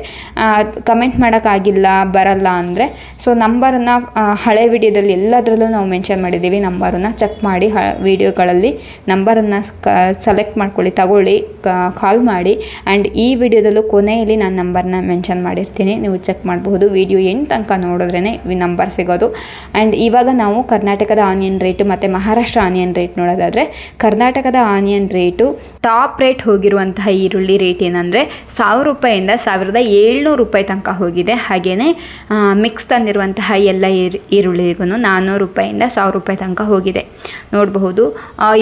ಕಮೆಂಟ್ ಮಾಡೋಕ್ಕಾಗಿಲ್ಲ, ಬರಲ್ಲ ಅಂದರೆ ಸೊ ನಂಬರನ್ನು ಹಳೆ ವಿಡಿಯೋದಲ್ಲಿ ಎಲ್ಲದರಲ್ಲೂ ನಾವು ಮೆನ್ಷನ್ ಮಾಡಿದ್ದೀವಿ. ನಂಬರನ್ನು ಚೆಕ್ ಮಾಡಿ, ಹ, ವಿಡಿಯೋಗಳಲ್ಲಿ ನಂಬರನ್ನು ಕ ಸೆಲೆಕ್ಟ್ ಮಾಡ್ಕೊಳ್ಳಿ, ತಗೊಳ್ಳಿ ಕಾಲ್ ಮಾಡಿ. ಆ್ಯಂಡ್ ಈ ವಿಡಿಯೋದಲ್ಲೂ ಕೊನೆಯಲ್ಲಿ ನಾನು ನಂಬರ್ನ ಮೆನ್ಷನ್ ಮಾಡಿರ್ತೀನಿ. ನೀವು ಚೆಕ್ ಮಾಡಬಹುದು. ವಿಡಿಯೋ ಎಂಟು ತನಕ ನೋಡಿದ್ರೇ ನಂಬರ್ ಸಿಗೋದು. ಆ್ಯಂಡ್ ಇವಾಗ ನಾವು ಕರ್ನಾಟಕದ ಆನಿಯನ್ ರೇಟು ಮತ್ತು ಮಹಾರಾಷ್ಟ್ರ ಆನಿಯನ್ ರೇಟ್ ನೋಡೋದಾದರೆ, ಕರ್ನಾಟಕದ ಆನಿಯನ್ ರೇಟು ಟಾಪ್ ರೇಟ್ ಹೋಗಿರುವಂತಹ ಈರುಳ್ಳಿ ರೇಟ್ ಏನಂದರೆ, ಸಾವಿರ ರೂಪಾಯಿಂದ ಸಾವಿರದ ಏಳ್ನೂರು ರೂಪಾಯಿ ತನಕ ಹೋಗಿದೆ. ಹಾಗೆಯೇ ಮಿಕ್ಸ್ ತಂದಿರುವಂತಹ ಎಲ್ಲ ಈರ್ ಈರುಳ್ಳಿಗೂ ನಾನ್ನೂರು ರೂಪಾಯಿಂದ ಸಾವಿರ ರೂಪಾಯಿ ತನಕ ಹೋಗಿದೆ. ನೋಡಬಹುದು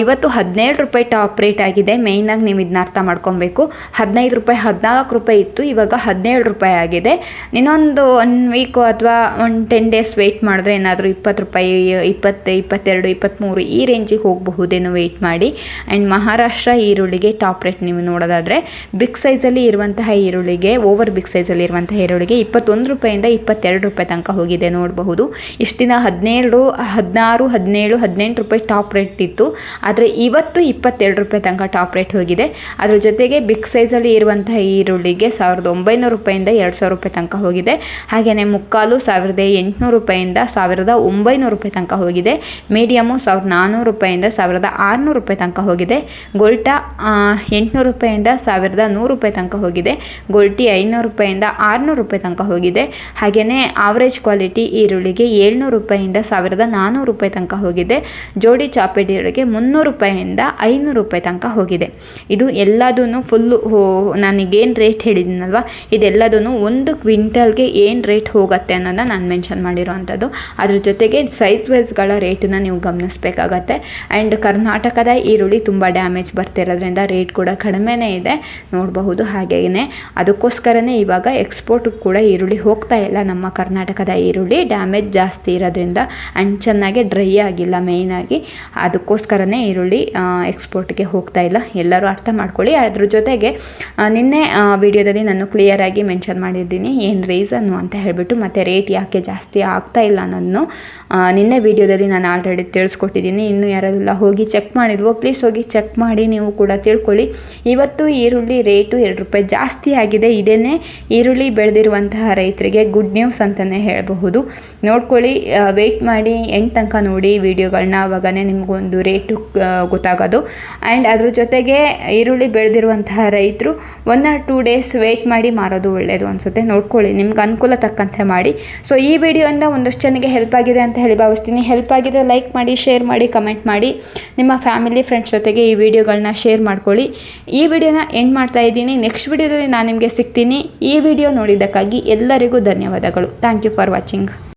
ಇವತ್ತು ಹದಿನೇಳು ರೂಪಾಯಿ ಟಾಪ್ ರೇಟ್ ಆಗಿದೆ. ಮೇಯ್ನಾಗಿ ನೀವು ಇದನ್ನ ಅರ್ಥ ಮಾಡ್ಕೊಬೇಕು. ಹದಿನೈದು ರೂಪಾಯಿ, ಹದಿನಾಲ್ಕು ರೂಪಾಯಿ ಇತ್ತು, ಇವಾಗ ಹದಿನೇಳು ರೂಪಾಯಿ ಆಗಿದೆ. ಇನ್ನೊಂದು ಒನ್ ವೀಕು ಅಥವಾ ಒಂದು ಟೆನ್ ಡೇಸ್ ವೆಯ್ಟ್ ಮಾಡಿದ್ರೆ ಏನಾದರೂ ಇಪ್ಪತ್ತು ರೂಪಾಯಿ, ಇಪ್ಪತ್ತು, ಇಪ್ಪತ್ತೆರಡು ಇಪ್ಪತ್ತ್ಮೂರು ಈ ರೇಂಜಿಗೆ ಹೋಗಬಹುದೇನೋ ವೆಯ್ಟ್ ಮಾಡಿ. ಆ್ಯಂಡ್ ಮಹಾರಾಷ್ಟ್ರ ಈರುಳ್ಳಿಗೆ ಟಾಪ್ ರೇಟ್ ನೀವು ನೋಡೋದಾದರೆ ಬಿಗ್ ಸೈಜಲ್ಲಿ ಇರುವಂತಹ ಈರುಳ್ಳಿಗೆ ಓವರ್ ಬಿಗ್ ಸೈಜಲ್ಲಿ ಇರುವಂತಹ ಈರುಳ್ಳಿಗೆ ಇಪ್ಪತ್ತೊಂದು ರೂಪಾಯಿಂದ ಇಪ್ಪತ್ತೆರಡು ರೂಪಾಯಿ ತನಕ ಹೋಗಿದೆ ನೋಡಬಹುದು. ಇಷ್ಟು ದಿನ ಹದಿನೇಳು, ಹದಿನಾರು, ಹದಿನೇಳು, ಹದಿನೆಂಟು ರೂಪಾಯಿ ಟಾಪ್ ರೇಟ್ ಇತ್ತು. ಆದರೆ ಇವತ್ತು ಇಪ್ಪತ್ತೆರಡು ರೂಪಾಯಿ ತನಕ ಟಾಪ್ ರೇಟ್ ಹೋಗಿದೆ. ಅದರ ಜೊತೆಗೆ ಬಿಗ್ ಸೈಜಲ್ಲಿ ಇರುವಂತಹ ಈರುಳ್ಳಿಗೆ ಸಾವಿರದ ಒಂಬೈನೂರು ರೂಪಾಯಿಂದ ಎರಡು ಸಾವಿರ ರೂಪಾಯಿ ತನಕ ಹೋಗಿದೆ. ಹಾಗೆಯೇ ಮುಕ್ಕಾಲು ಸಾವಿರದ ಎಂಟುನೂರು ರೂಪಾಯಿಂದ ಸಾವಿರದ ಒಂಬೈನೂರು ರೂಪಾಯಿ ತನಕ ಹೋಗಿದೆ. ಮೀಡಿಯಮು ಸಾವಿರದ ನಾನ್ನೂರು ರೂಪಾಯಿಂದ ಸಾವಿರದ ಆರುನೂರು ರೂಪಾಯಿ ತನಕ ಹೋಗಿದೆ. ಗೋಲ್ಟಾ ಎಂಟುನೂರು ರೂಪಾಯಿಂದ ಸಾವಿರದ ನೂರು ರೂಪಾಯಿ ತನಕ ಹೋಗಿದೆ. ಗೋಲ್ಟಿ ಐನೂರು ರೂಪಾಯಿಂದ ಆರುನೂರು ರೂಪಾಯಿ ತನಕ ಹೋಗಿದೆ. ಹಾಗೆಯೇ ಆವ್ರೇಜ್ ಕ್ವಾಲಿಟಿ ಈರುಳ್ಳಿಗೆ ಏಳ್ನೂರು ರೂಪಾಯಿಂದ ಸಾವಿರದ ನಾನ್ನೂರು ರೂಪಾಯಿ ತನಕ ಹೋಗಿದೆ. ಜೋಡಿ ಚಾಪೆಡ್ ಈರುಳ್ಳಿಗೆ ಮುನ್ನೂರು ರೂಪಾಯಿಂದ ಐನೂರು ರೂಪಾಯಿ ತನಕ ಹೋಗಿದೆ. ಇದು ಎಲ್ಲದೂ ಫುಲ್ಲು ನನಗೇನು ರೇಟ್ ಹೇಳಿದ್ದೀನಲ್ವ ಇದೆಲ್ಲದೂ ಒಂದು ಕ್ವಿಂಟಲ್ಗೆ ಏನು ರೇಟ್ ಹೋಗುತ್ತೆ ಅನ್ನೋದನ್ನ ನಾನು ಮೆನ್ಷನ್ ಮಾಡಿರೋವಂಥದ್ದು ಅದ್ರ ಜೊತೆಗೆ ಸೈಜ್ ವೈಸ್ಗಳ ರೇಟನ್ನ ನೀವು ಗಮನಿಸಬೇಕಾಗತ್ತೆ ಆ್ಯಂಡ್ ಕರ್ನಾಟಕದ ಈರುಳ್ಳಿ ತುಂಬ ಡ್ಯಾಮೇಜ್ ಬರ್ತಿರೋದ್ರಿಂದ ರೇಟ್ ಕೂಡ ಕಡಿಮೆನೇ ಇದೆ. ನೋಡಬಹುದು ಹಾಗೆಯೇ ಅದಕ್ಕೋಸ್ಕರನೇ ಇವಾಗ ಎಕ್ಸ್ಪೋರ್ಟ್ ಕೂಡ ಈರುಳ್ಳಿ ಹೋಗ್ತಾ ಇಲ್ಲ. ನಮ್ಮ ಕರ್ನಾಟಕದ ಈರುಳ್ಳಿ ಡ್ಯಾಮೇಜ್ ಜಾಸ್ತಿ ಇರೋದ್ರಿಂದ ಆ್ಯಂಡ್ ಚೆನ್ನಾಗಿ ಡ್ರೈ ಆಗಿಲ್ಲ ಮೇಯ್ನಾಗಿ ಅದಕ್ಕೋಸ್ಕರನೇ ಈರುಳ್ಳಿ ಎಕ್ಸ್ಪೋರ್ಟ್ಗೆ ಹೋಗ್ತಾ ಇಲ್ಲ. ಎಲ್ಲರೂ ಅರ್ಥ ಮಾಡ್ಕೊಳ್ಳಿ. ಅದ್ರ ಜೊತೆಗೆ ನಿನ್ನೆ ವಿಡಿಯೋದಲ್ಲಿ ನಾನು ಕ್ಲಿಯರಾಗಿ ಮೆನ್ಷನ್ ಮಾಡಿದ್ದೀನಿ ಏನು ರೀಸನ್ನು ಅಂತ ಹೇಳಿಬಿಟ್ಟು ಮತ್ತು ರೇಟ್ ಯಾಕೆ ಜಾಸ್ತಿ ಆಗ್ತಾ ಇಲ್ಲ ಅನ್ನೋದನ್ನು ನಿನ್ನೆ ವಿಡಿಯೋದಲ್ಲಿ ನಾನು ಆಲ್ರೆಡಿ ತಿಳಿಸ್ಕೊಟ್ಟಿದ್ದೀನಿ. ಇನ್ನೂ ಯಾರೆಲ್ಲ ಹೋಗಿ ಚೆಕ್ ಮಾಡಿದ್ವೋ ಪ್ಲೀಸ್ ಹೋಗಿ ಚೆಕ್ ಮಾಡಿ, ನೀವು ಕೂಡ ತಿಳ್ಕೊಳ್ಳಿ. ಇವತ್ತು ಈರುಳ್ಳಿ ರೇಟು ಎರಡು ರೂಪಾಯಿ ಜಾಸ್ತಿ ಆಗಿದೆ. ಇದೇನೇ ಈರುಳ್ಳಿ ಬೆಳೆದಿರುವಂತಹ ರೈತರಿಗೆ ಗುಡ್ ನ್ಯೂಸ್ ಅಂತಲೇ ಹೇಳಬಹುದು. ನೋಡ್ಕೊಳ್ಳಿ ವೆಯ್ಟ್ ಮಾಡಿ ಎಂಟು ತನಕ ನೋಡಿ ವಿಡಿಯೋಗಳನ್ನ ಆವಾಗಲೇ ನಿಮಗೊಂದು ರೇಟು ಗೊತ್ತಾಗೋದು. ಆ್ಯಂಡ್ ಅದ್ರ ಜೊತೆಗೆ ಈರುಳ್ಳಿ ಬೆಳೆದಿರುವಂತಹ ರೈತರು one or two days wait ಮಾಡಿ ಮಾರೋದು ಒಳ್ಳೆಯದು ಅನಿಸುತ್ತೆ. ನೋಡ್ಕೊಳ್ಳಿ, ನಿಮ್ಗೆ ಅನುಕೂಲ ತಕ್ಕಂತೆ ಮಾಡಿ. ಸೊ ಈ ವಿಡಿಯೋಯಿಂದ ಒಂದಷ್ಟು ಜನಕ್ಕೆ ಹೆಲ್ಪ್ ಆಗಿದೆ ಅಂತ ಹೇಳಿ ಭಾವಿಸ್ತೀನಿ. ಹೆಲ್ಪ್ ಆಗಿದ್ರೆ ಲೈಕ್ ಮಾಡಿ ಶೇರ್ ಮಾಡಿ ಕಮೆಂಟ್ ಮಾಡಿ. ನಿಮ್ಮ ಫ್ಯಾಮಿಲಿ ಫ್ರೆಂಡ್ಸ್ ಜೊತೆಗೆ ಈ ವಿಡಿಯೋಗಳನ್ನ ಶೇರ್ ಮಾಡ್ಕೊಳ್ಳಿ. ಈ ವಿಡಿಯೋನ ಎಂಡ್ ಮಾಡ್ತಾ ಇದ್ದೀನಿ. ನೆಕ್ಸ್ಟ್ ವಿಡಿಯೋದಲ್ಲಿ ನಾನು ನಿಮಗೆ ಸಿಗ್ತೀನಿ. ಈ ವಿಡಿಯೋ ನೋಡಿದ್ದಕ್ಕಾಗಿ ಎಲ್ಲರಿಗೂ ಧನ್ಯವಾದಗಳು. Thank you for watching